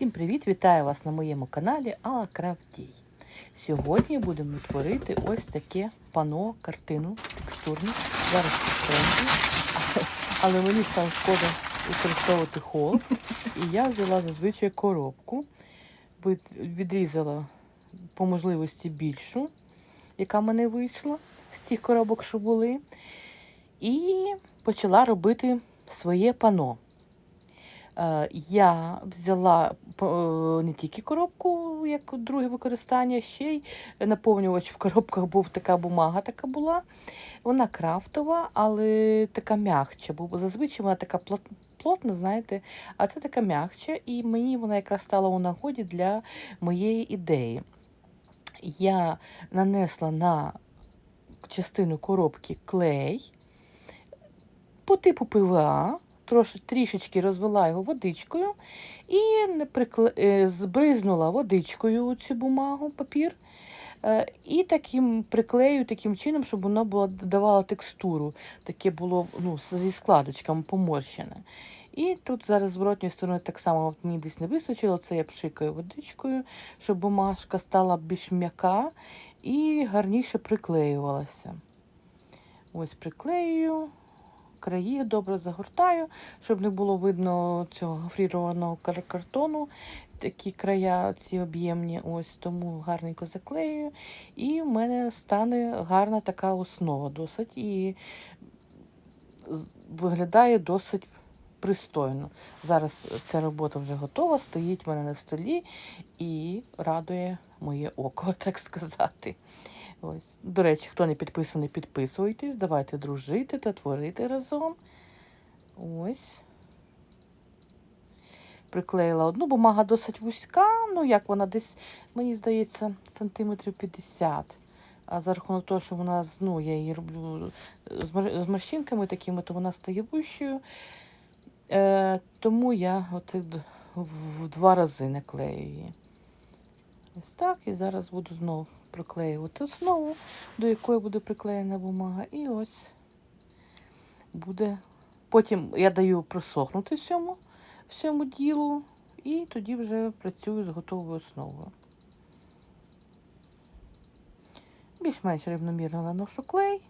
Всім привіт! Вітаю вас на моєму каналі Алла Крафтій. Сьогодні будемо творити ось таке пано, картину текстурну. Зараз тренді. Але мені стало шкода використовувати холст. І я взяла зазвичай коробку, відрізала по можливості більшу, яка мене вийшла з тих коробок, що були. І почала робити своє пано. Е, Я взяла е, не тільки коробку, як друге використання, ще й наповнювач в коробках був така бумага, така була. Вона крафтова, але така м'ягча, бо зазвичай вона така плотна, знаєте, а це така м'ягча, і мені вона якраз стала у нагоді для моєї ідеї. Я нанесла на частину коробки клей по типу ПВА, трош, трішечки розвела його водичкою і е, збризнула водичкою цю бумагу, папір. е, І таким приклею таким чином, щоб воно було давало текстуру. Таке було ну, зі складочками поморщене. І тут зараз з зворотньої сторони так само мені десь не вистачило, це я пшикаю водичкою, щоб бумажка стала більш м'яка і гарніше приклеювалася. Ось приклеюю, краї добре загортаю, щоб не було видно цього гофрірованого картону. Такі края ці об'ємні, ось тому гарненько заклею. І в мене стане гарна така основа досить і виглядає досить пристойно. Зараз ця робота вже готова, стоїть в мене на столі і радує моє око, так сказати. Ось. До речі, хто не підписаний, підписуйтесь, давайте дружити та творити разом. Ось. Приклеїла одну, бумага досить вузька, ну як вона десь, мені здається, сантиметрів 50. А за рахунок того, що вона, ну, я її роблю мор- з морщинками такими, то вона стає вищою. Е, тому я от в два рази наклею її. Ось так. І зараз буду знову приклеювати основу, до якої буде приклеєна бумага. І ось буде. Потім я даю просохнути всьому, всьому ділу, і тоді вже працюю з готовою основою. Більш-менш рівномірно наношу клей.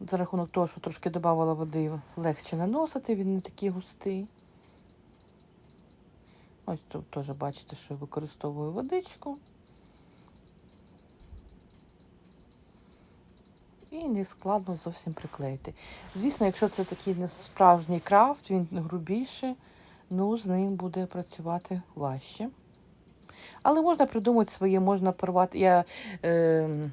За рахунок того, що трошки додавала води, легше наносити, він не такий густий. Ось тут теж бачите, що я використовую водичку. І не складно зовсім приклеїти. Звісно, якщо це такий не справжній крафт, він грубіший, ну з ним буде працювати важче. Але можна придумати своє, можна порвати. Я е,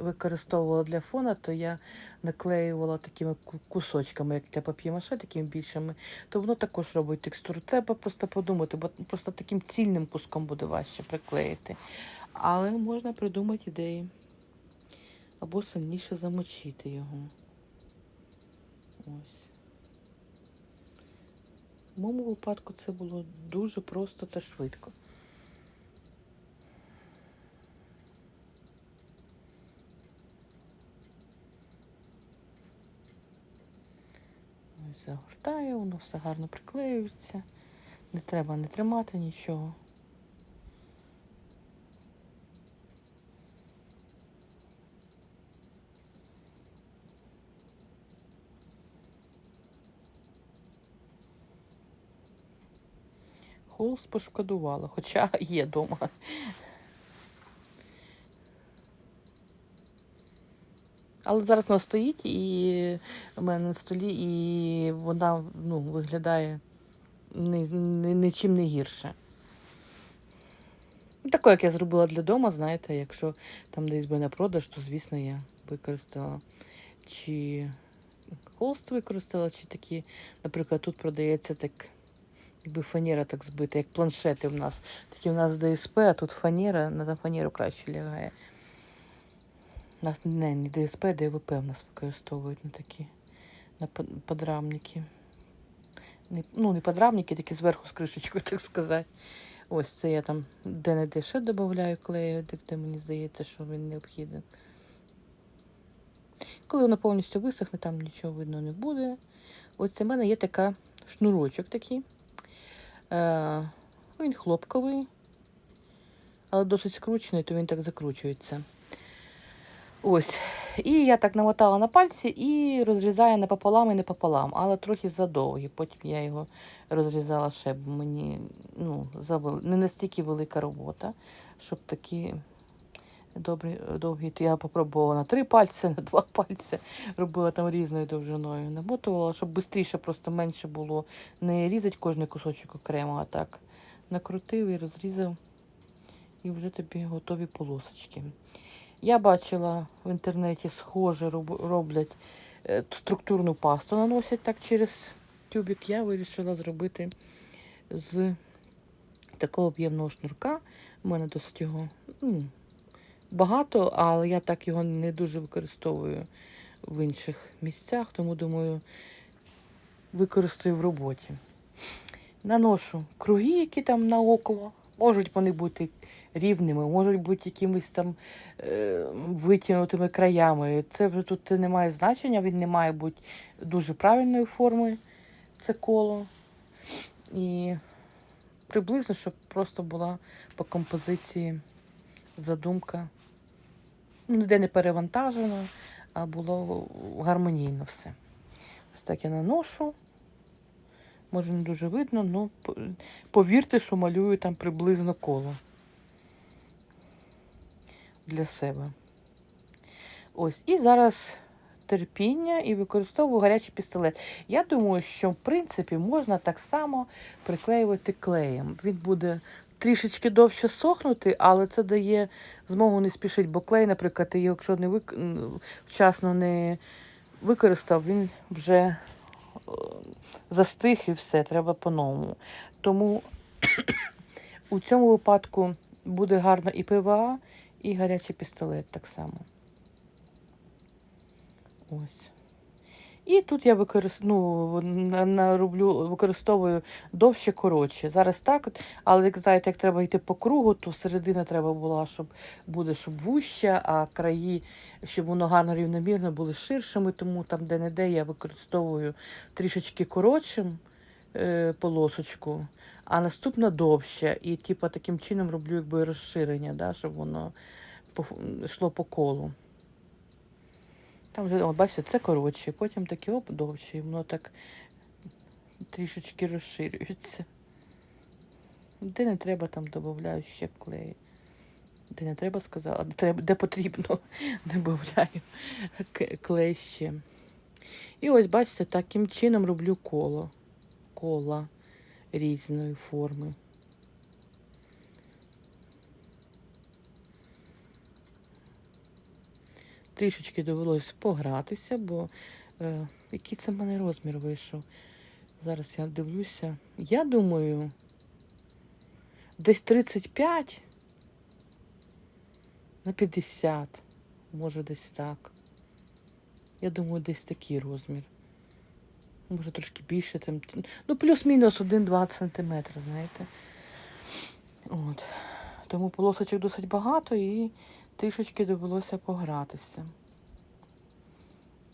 використовувала для фона, то я наклеювала такими кусочками, як для пап'ємаше, такими більшими, то воно також робить текстуру. Треба просто подумати, бо просто таким цільним куском буде важче приклеїти. Але можна придумати ідеї. Або сильніше замочити його. Ось. В моєму випадку це було дуже просто та швидко. Ось загортаю, воно все гарно приклеюється. Не треба не тримати нічого. Холст пошкодувала, хоча є вдома. Але зараз вона стоїть і у мене на столі, і вона ну, виглядає ні, ні, нічим не гірше. Таке, як я зробила для дому, знаєте, якщо там десь би на продаж, то звісно я використала чи холст використала, чи такі, наприклад, тут продається так, якби фанера так збита, як планшети в нас. Такі в нас ДСП, а тут фанера, на фанеру краще лягає. Нас не, не ДСП, ДВП в нас використовують на такі на подрамники. Не, ну, не подрамники, такі зверху з кришечкою, так сказати. Ось це я там де-не-де ще додаю клею, де, де мені здається, що він необхідний. Коли воно повністю висохне, там нічого видно не буде. Ось це в мене є така шнурочок такий. Е, він хлопковий, але досить скручений, то він так закручується. Ось. І я так намотала на пальці і розрізаю не пополам і не пополам, але трохи задовгі. Потім я його розрізала ще, бо мені ну, завел... не настільки велика робота, щоб такі добрі, довгі. Я попробувала на три пальці, на два пальці, робила там різною довжиною. Намотувала, щоб швидше, просто менше було. Не різати кожний кусочок окремо, а так накрутив і розрізав. І вже тобі готові полосочки. Я бачила в інтернеті схоже роблять е, структурну пасту, наносять так через тюбик. Я вирішила зробити з такого об'ємного шнурка. У мене досить його ну, багато, але я так його не дуже використовую в інших місцях, тому думаю, використаю в роботі. Наношу круги, які там наоколо. Можуть вони бути рівними, можуть бути якимись там е, витягнутими краями. Це вже тут не має значення, він не має бути дуже правильної форми, це коло. І приблизно, щоб просто була по композиції задумка. Ну, ніде не перевантажено, а було гармонійно все. Ось так я наношу. Може, не дуже видно, але повірте, що малюю там приблизно коло для себе. Ось. І зараз терпіння і використовую гарячий пістолет. Я думаю, що в принципі можна так само приклеювати клеєм. Він буде трішечки довше сохнути, але це дає змогу не спішити, бо клей, наприклад, якщо не вик... вчасно не використав, він вже е, застиг і все, треба по-новому. Тому у цьому випадку буде гарно і ПВА, і гарячий пістолет так само. Ось. І тут я ну, на, на, використовую довше коротше. Зараз так, але як знаєте, як треба йти по кругу, то середина треба була, щоб буде, щоб вуща, а краї, щоб воно гарно рівномірно були ширшими, тому там де-не-де я використовую трішечки коротшим е, полосочку, а наступна довше. І типу, таким чином роблю якби розширення, да, щоб воно йшло по колу. Там вже, бачите, це коротше, потім таке оп, довше, і воно так трішечки розширюється. Де не треба, там додаю ще клей. Де не треба сказала, де, потрібно, додаю клей ще. І ось, бачите, таким чином роблю коло. Кола різної форми. Трішечки довелось погратися, бо е, який це в мене розмір вийшов. Зараз я дивлюся. Я думаю, десь 35 на 50. Може, десь так. Я думаю, десь такий розмір. Може трошки більше, там, ну, плюс-мінус 1-2 см, знаєте. От. Тому полосочок досить багато і трішечки довелося погратися.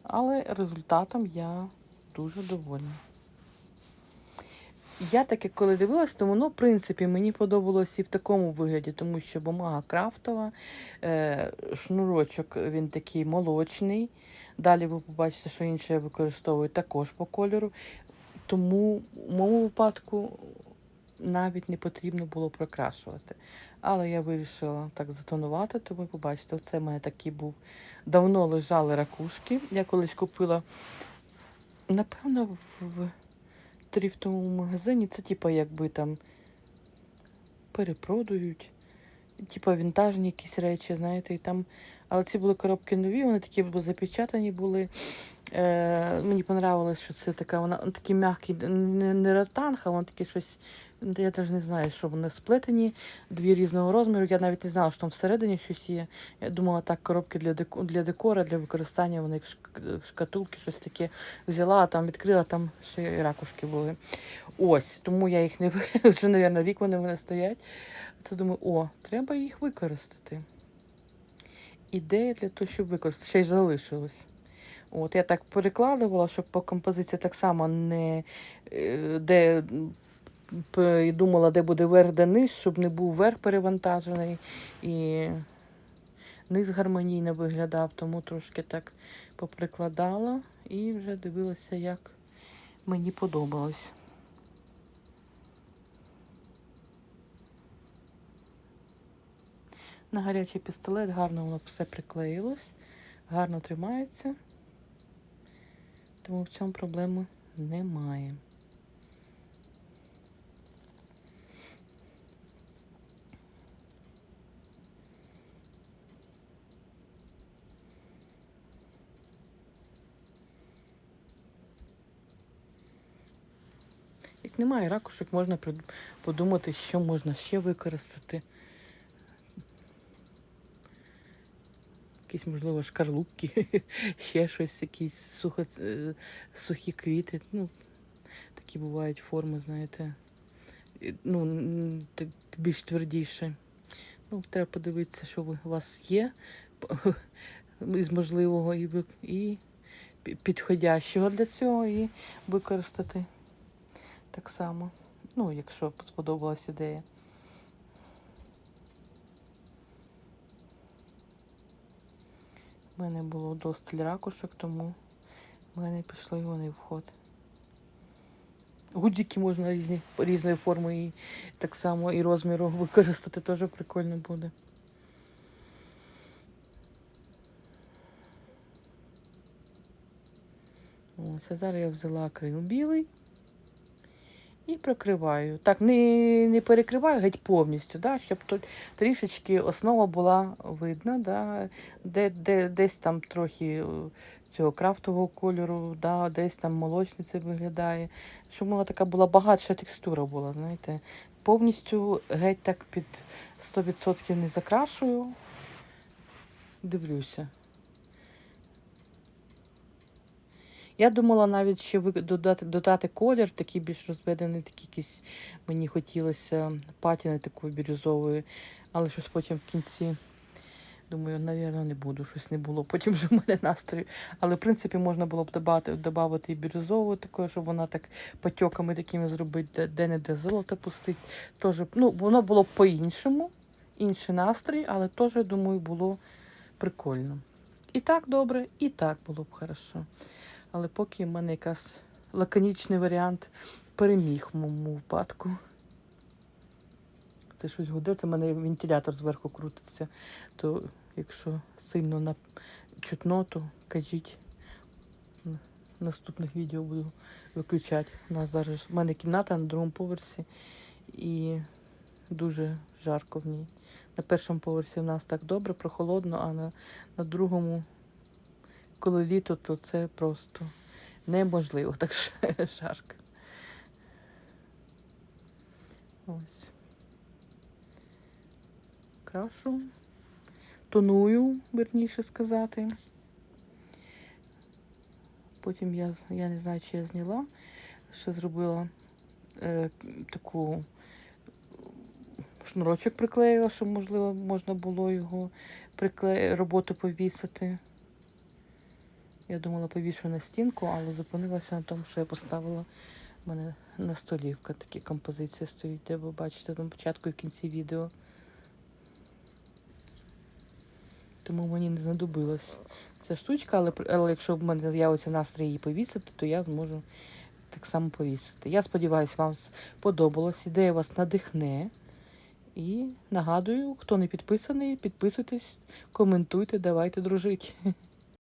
Але результатом я дуже довольна. Я таке, коли дивилась, то воно, в принципі, мені подобалось і в такому вигляді, тому що бумага крафтова, е, шнурочок він такий молочний. Далі ви побачите, що інше я використовую також по кольору. Тому в моєму випадку навіть не потрібно було прокрашувати. Але я вирішила так затонувати, то ви побачите, це в мене такий був. Давно лежали ракушки. Я колись купила, напевно, в тріфтовому магазині. Це типа якби там перепродають. Типа вінтажні якісь речі, знаєте, і там. Але ці були коробки нові, вони такі запечатані були. Е, мені понравилось, що це така, вона он такий м'який, не, не ротанг, а вон таке щось. Я навіть не знаю, що вони сплетені, дві різного розміру. Я навіть не знала, що там всередині щось є. Я думала, так, коробки для деко, для декора, для використання, вони як шкатулки, щось таке взяла, там відкрила, там ще й ракушки були. Ось, тому я їх не вже, мабуть, рік вони в мене стоять. Це думаю, о, треба їх використати. Ідея для того, щоб використати, ще й залишилось. От я так перекладувала, щоб по композиції так само не е, де і думала, де буде верх, де низ, щоб не був верх перевантажений і низ гармонійно виглядав, тому трошки так поприкладала і вже дивилася, як мені подобалось. На гарячий пістолет гарно воно все приклеїлось, гарно тримається, тому в цьому проблеми немає. Як немає ракушок, можна подумати, що можна ще використати. Якісь, можливо, шкарлупки, ще щось, якісь сухо, е, сухі квіти. Ну, такі бувають форми, знаєте. Ну, більш твердіше. Ну, треба подивитися, що у вас є із можливого і, і підходящого для цього, і використати так само. Ну, якщо сподобалась ідея. У мене було досталь ракушок, тому в мене пішли вони в ход. Гудзики можна різні, різної форми і так само і розміру використати, теж прикольно буде. Ось, а зараз я взяла акрил білий і прикриваю. Так, не, не перекриваю геть повністю, да, щоб тут трішечки основа була видна, да, де, де, десь там трохи е, цього крафтового кольору, да, десь там молочниця виглядає. Щоб вона така була багатша текстура була, знаєте. Повністю геть так під 100% не закрашую. Дивлюся. Я думала навіть ще додати, додати колір, такий більш розведений, такий якийсь мені хотілося патіни такої бірюзової, але щось потім в кінці. Думаю, навірно, не буду, щось не було. Потім вже в мене настрою. Але в принципі можна було б додати, і бірюзову такою, щоб вона так потьоками такими зробити, де, де не де золото пустить. Тоже, ну, воно було б по-іншому, інший настрій, але теж, думаю, було прикольно. І так добре, і так було б хорошо. Але поки в мене якась лаконічний варіант переміг в моєму випадку. Це щось гуде, це в мене вентилятор зверху крутиться. То якщо сильно на... чутно, то кажіть. На наступних відео буду виключати. У нас зараз в мене кімната на другому поверсі і дуже жарко в ній. На першому поверсі в нас так добре, прохолодно, а на, на другому, коли літо, то це просто неможливо, так жарко. Ось. Крашу. Тоную, верніше сказати. Потім я, я не знаю, чи я зняла, ще зробила е, таку шнурочок приклеїла, щоб, можливо, можна було його прикле... роботу повісити. Я думала, повішу на стінку, але зупинилася на тому, що я поставила в мене на столівка такі композиції стоїть, де ви бачите на початку і кінці відео. Тому мені не знадобилась ця штучка, але, але якщо в мене з'явиться настрій її повісити, то я зможу так само повісити. Я сподіваюся, вам сподобалось. Ідея вас надихне. І нагадую, хто не підписаний, підписуйтесь, коментуйте, давайте дружити.